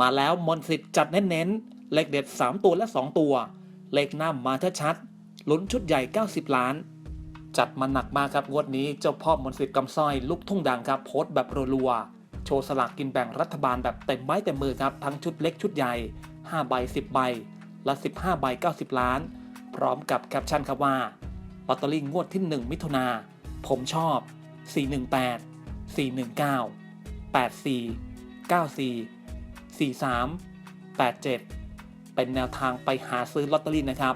มาแล้วมนสิทธิ์จัดเน้นๆ เลขเด็ด 3 ตัวและ 2 ตัว เลขหน้ามาชัดลุ้นชุดใหญ่ 90 ล้าน จัดมาหนักมากครับงวดนี้เจ้าพ่อมนสิทธิ์กำสร้อยลูกทุ่งดังครับโพสต์แบบรัวๆโชว์สลากกินแบ่งรัฐบาลแบบเต็มไม้เต็มมือครับทั้งชุดเล็กชุดใหญ่5ใบ10 ใบ และ 15 ใบ 90 ล้าน พร้อมกับแคปชั่นครับว่าลอตเตอรี่งวดที่ 1 มิถุนา ผมชอบ 418 419 84 94 43 87 เป็นแนวทางไปหาซื้อลอตเตอรี่นะครับ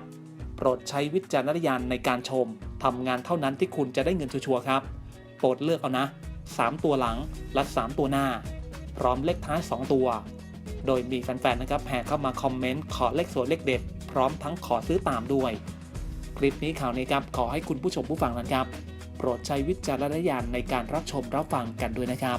โปรดใช้วิจารณญาณในการชม ทำงานเท่านั้นที่คุณจะได้เงินชัวร์ครับ โปรดเลือกเอานะ 3 ตัวหลังและ 3 ตัวหน้า พร้อมเลขท้าย 2 ตัว โดยมีแฟนๆนะครับแห่เข้ามาคอมเมนต์ขอเลขสวยเลขเด็ด พร้อมทั้งขอซื้อตามด้วย คลิปนี้ข่าวนี้ครับขอให้คุณผู้ชมผู้ฟังนะครับ โปรดใช้วิจารณญาณในการรับชมรับฟังกันด้วยนะครับ